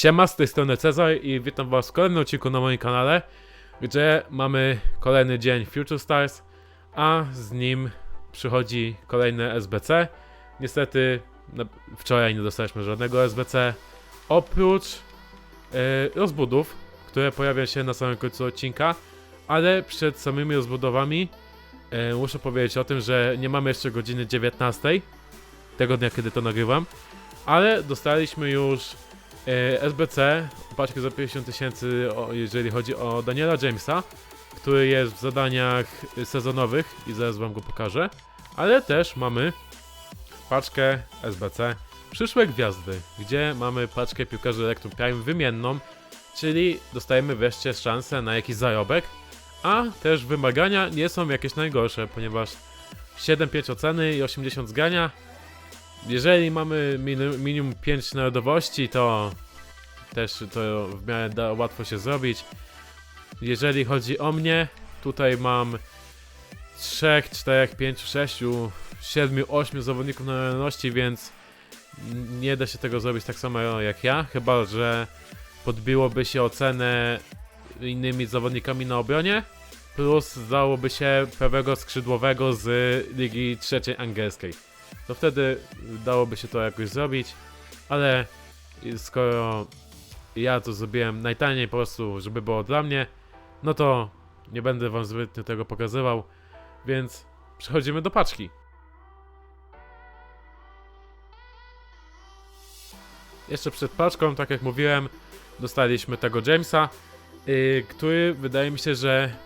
Siema, z tej strony Cezar i witam was w kolejnym odcinku na moim kanale, gdzie mamy kolejny dzień Future Stars, a z nim przychodzi kolejne SBC. Niestety wczoraj nie dostaliśmy żadnego SBC, oprócz e, rozbudów, które pojawią się na samym końcu odcinka, ale przed samymi rozbudowami e, muszę powiedzieć o tym, że nie mamy jeszcze godziny 19, tego dnia kiedy to nagrywam, ale dostaliśmy już SBC, paczkę za 50 tysięcy, jeżeli chodzi o Daniela Jamesa, który jest w zadaniach sezonowych i zaraz wam go pokażę, ale też mamy paczkę SBC Przyszłe Gwiazdy, gdzie mamy paczkę piłkarzy Electrum Prime wymienną, czyli dostajemy wreszcie szansę na jakiś zarobek, a też wymagania nie są jakieś najgorsze, ponieważ 7-5 oceny i 80 zgania jeżeli mamy minu- minimum 5 narodowości, to też to w miarę da, łatwo się zrobić. Jeżeli chodzi o mnie, tutaj mam 3, 4, 5, 6, 7, 8 zawodników narodowości, więc nie da się tego zrobić tak samo jak ja, chyba że podbiłoby się ocenę innymi zawodnikami na obronie, plus zdałoby się pewnego skrzydłowego z Ligi Trzeciej Angielskiej to wtedy dałoby się to jakoś zrobić, ale skoro ja to zrobiłem najtaniej po prostu, żeby było dla mnie, no to nie będę wam zbytnio tego pokazywał, więc przechodzimy do paczki. Jeszcze przed paczką, tak jak mówiłem, dostaliśmy tego Jamesa, yy, który wydaje mi się, że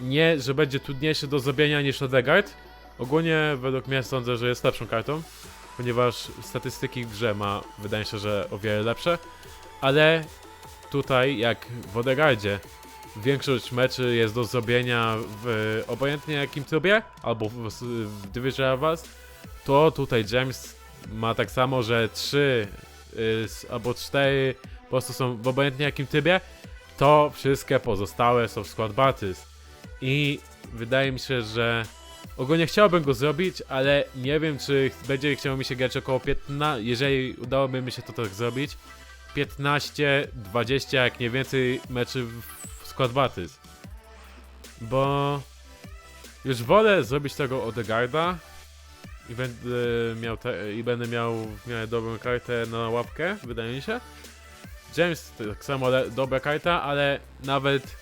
nie, że będzie trudniejszy do zrobienia niż Odegaard, Ogólnie według mnie sądzę, że jest lepszą kartą, ponieważ statystyki w grze ma, wydaje się, że o wiele lepsze, ale tutaj, jak w Odegaardzie, większość meczy jest do zrobienia w obojętnie jakim trybie, albo w, w Division Rivals, to tutaj James ma tak samo, że 3 y, albo 4 po prostu są w obojętnie jakim trybie, to wszystkie pozostałe są w skład battles. I wydaje mi się, że Ogólnie chciałbym go zrobić, ale nie wiem, czy będzie chciało mi się grać około 15, jeżeli udałoby mi się to tak zrobić, 15-20, jak nie więcej meczy w, Squad Battles. Bo już wolę zrobić tego Odegarda i będę miał, te, i będę miał w dobrą kartę na łapkę, wydaje mi się. James tak samo dobra karta, ale nawet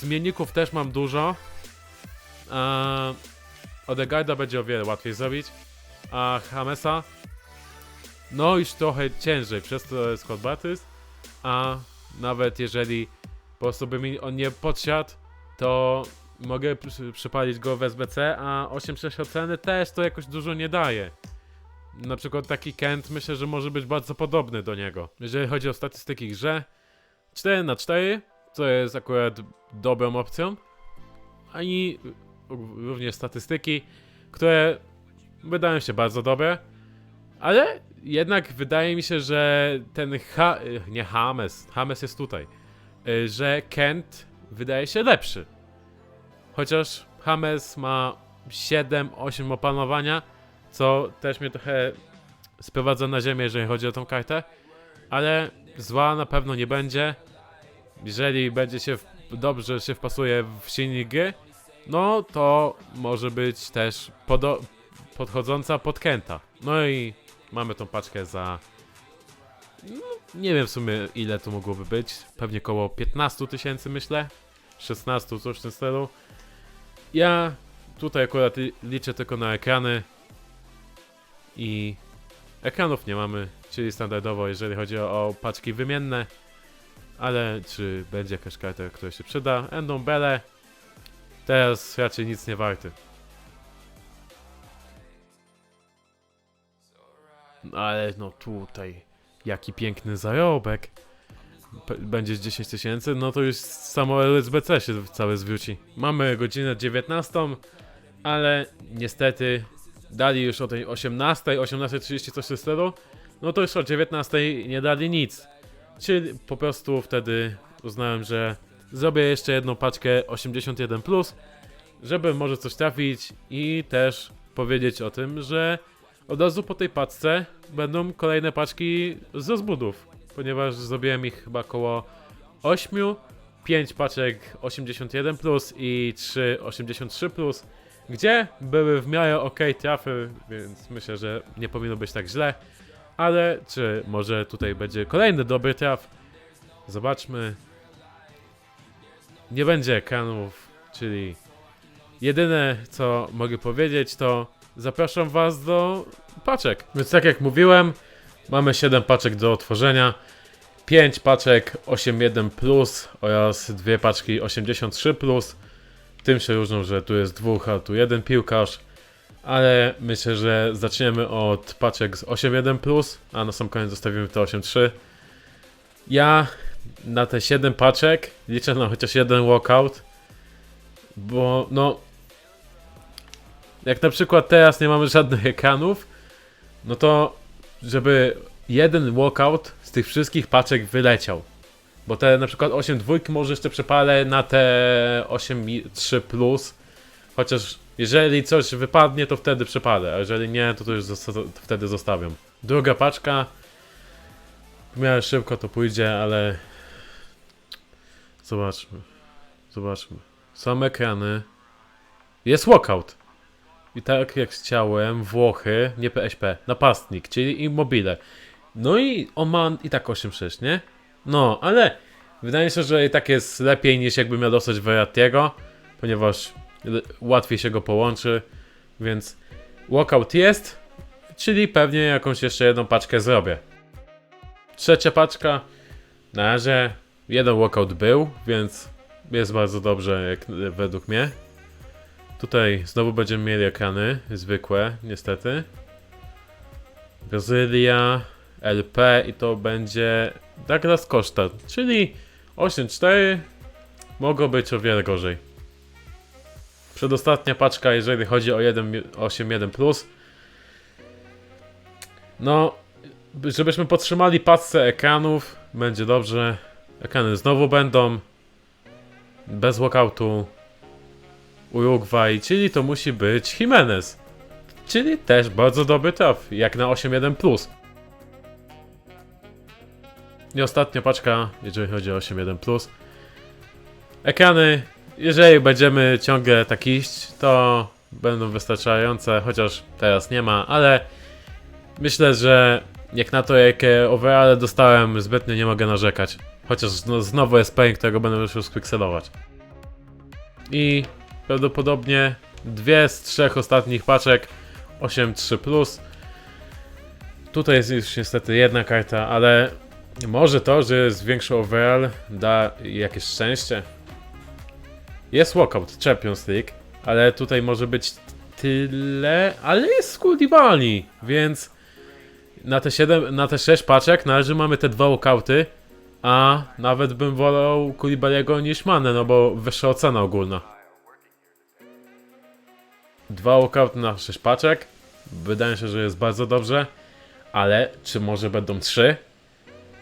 zmienników też mam dużo, a Odegaarda będzie o wiele łatwiej zrobić, a Hamesa no już trochę ciężej, przez to Scott Battles, a nawet jeżeli po prostu by mi on nie podsiadł, to mogę przy- przypalić go w SBC, a 8-6 oceny też to jakoś dużo nie daje. Na przykład taki Kent myślę, że może być bardzo podobny do niego. Jeżeli chodzi o statystyki grze, 4 na 4 co jest akurat dobrą opcją, ani również statystyki, które wydają się bardzo dobre, ale jednak wydaje mi się, że ten ha nie Hames, Hames jest tutaj, y, że Kent wydaje się lepszy. Chociaż Hames ma 7-8 opanowania, co też mnie trochę sprowadza na ziemię, jeżeli chodzi o tą kartę, ale zła na pewno nie będzie. Jeżeli będzie się w, dobrze się wpasuje w silnik gry, no to może być też podchodząca pod. No i mamy tą paczkę za. No, nie wiem w sumie ile to mogłoby być. Pewnie około 15 tysięcy myślę. 16, coś w tym stylu. Ja tutaj akurat li- liczę tylko na ekrany. I ekranów nie mamy, czyli standardowo, jeżeli chodzi o, o paczki wymienne. Ale czy będzie jakaś karta, która się przyda? Endą Bele. Teraz raczej nic nie warty. No Ale no tutaj, jaki piękny zarobek. P- będzie z 10 tysięcy, no to już samo LSBC się całe zwróci. Mamy godzinę 19, ale niestety dali już o tej 18, 18.30 coś tym stylu. No to już o 19 nie dali nic. Czyli po prostu wtedy uznałem, że zrobię jeszcze jedną paczkę 81, żeby może coś trafić i też powiedzieć o tym, że od razu po tej paczce będą kolejne paczki z rozbudów. ponieważ zrobiłem ich chyba około 8, 5 paczek 81 plus i 3 83 plus, gdzie były w miarę ok trafy, więc myślę, że nie powinno być tak źle. Ale czy może tutaj będzie kolejny dobry traf? Zobaczmy. Nie będzie ekranów, czyli jedyne co mogę powiedzieć to zapraszam was do paczek. Więc tak jak mówiłem, mamy 7 paczek do otworzenia. 5 paczek 81 plus oraz dwie paczki 83 plus. Tym się różnią, że tu jest dwóch, a tu jeden piłkarz. Ale myślę, że zaczniemy od paczek z 8.1 plus, a na sam koniec zostawimy te 8.3. Ja na te 7 paczek liczę na chociaż jeden walkout, bo no jak na przykład teraz nie mamy żadnych ekranów, no to żeby jeden walkout z tych wszystkich paczek wyleciał. Bo te na przykład 8 dwójk może jeszcze przepalę na te 8 i 3 plus. Chociaż jeżeli coś wypadnie, to wtedy przepalę, a jeżeli nie, to, to już zosta- to wtedy zostawiam. Druga paczka. W miarę szybko to pójdzie, ale zobaczmy. Zobaczmy. Są ekrany. Jest walkout. I tak jak chciałem, Włochy, nie PSP, napastnik, czyli immobile. No i on ma i tak 8-6, nie? No, ale wydaje się, że i tak jest lepiej niż jakby miał dostać Verrattiego, ponieważ łatwiej się go połączy, więc walkout jest, czyli pewnie jakąś jeszcze jedną paczkę zrobię. Trzecia paczka, na razie jeden walkout był, więc jest bardzo dobrze jak według mnie. Tutaj znowu będziemy mieli ekrany zwykłe, niestety. Brazylia, LP i to będzie Douglas Costa, czyli 8-4 mogło być o wiele gorzej. Przedostatnia paczka, jeżeli chodzi o 8.1+. No, żebyśmy podtrzymali paczce ekranów, będzie dobrze. Ekrany znowu będą. Bez walkoutu. Uruguay, czyli to musi być Jimenez. Czyli też bardzo dobry traf, jak na 8.1+. I ostatnia paczka, jeżeli chodzi o 8.1+. Ekrany, jeżeli będziemy ciągle tak iść, to będą wystarczające, chociaż teraz nie ma, ale myślę, że jak na to, jakie overale dostałem, zbytnio nie mogę narzekać. Chociaż zno- znowu jest pain, którego będę musiał spikselować. I prawdopodobnie dwie z trzech ostatnich paczek 8.3 plus. Tutaj jest już niestety jedna karta, ale może to, że jest większy overall da jakieś szczęście. Jest walkout Champions League, ale tutaj może być tyle, ale jest Skuldivani, więc na te 7, na te 6 paczek należy mamy te dwa walkouty, a nawet bym wolał Kulibaliego niż Manę, no bo wyższa ocena ogólna. Dwa walkouty na 6 paczek. Wydaje się, że jest bardzo dobrze. Ale czy może będą trzy?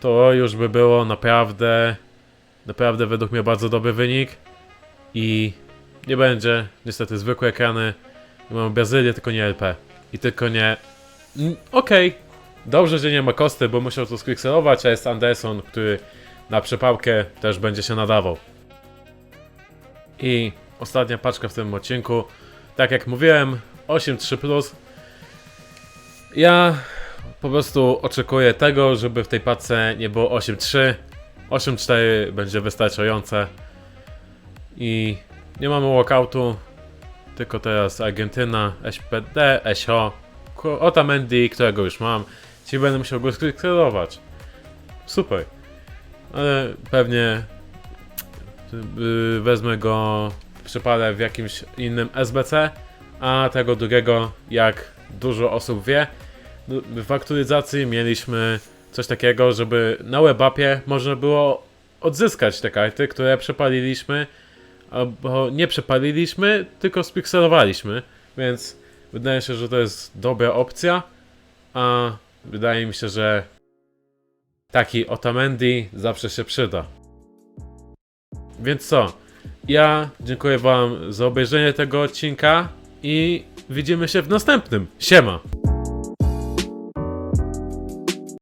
To już by było naprawdę, naprawdę według mnie bardzo dobry wynik. I nie będzie niestety zwykłe ekrany. Mamy Brazylię, tylko nie LP. I tylko nie... Mm, Okej. Dobrze, że nie ma Kosty, bo musiał to skwikselować, a jest Anderson, który na przepałkę też będzie się nadawał. I ostatnia paczka w tym odcinku. Tak jak mówiłem, 8.3 plus. Ja po prostu oczekuję tego, żeby w tej paczce nie było 8.3. 8.4 będzie wystarczające. I nie mamy walkoutu. Tylko teraz Argentyna, SPD, SO, Otamendi, którego już mam. Czyli będę musiał go skrytykować. Super. Ale pewnie yy, wezmę go, przypalę w jakimś innym SBC, a tego drugiego, jak dużo osób wie, no, w aktualizacji mieliśmy coś takiego, żeby na webapie można było odzyskać te karty, które przepaliliśmy, albo nie przepaliliśmy, tylko spikselowaliśmy, więc wydaje się, że to jest dobra opcja, a wydaje mi się, że taki Otamendi zawsze się przyda. Więc co? Ja dziękuję Wam za obejrzenie tego odcinka i widzimy się w następnym. Siema!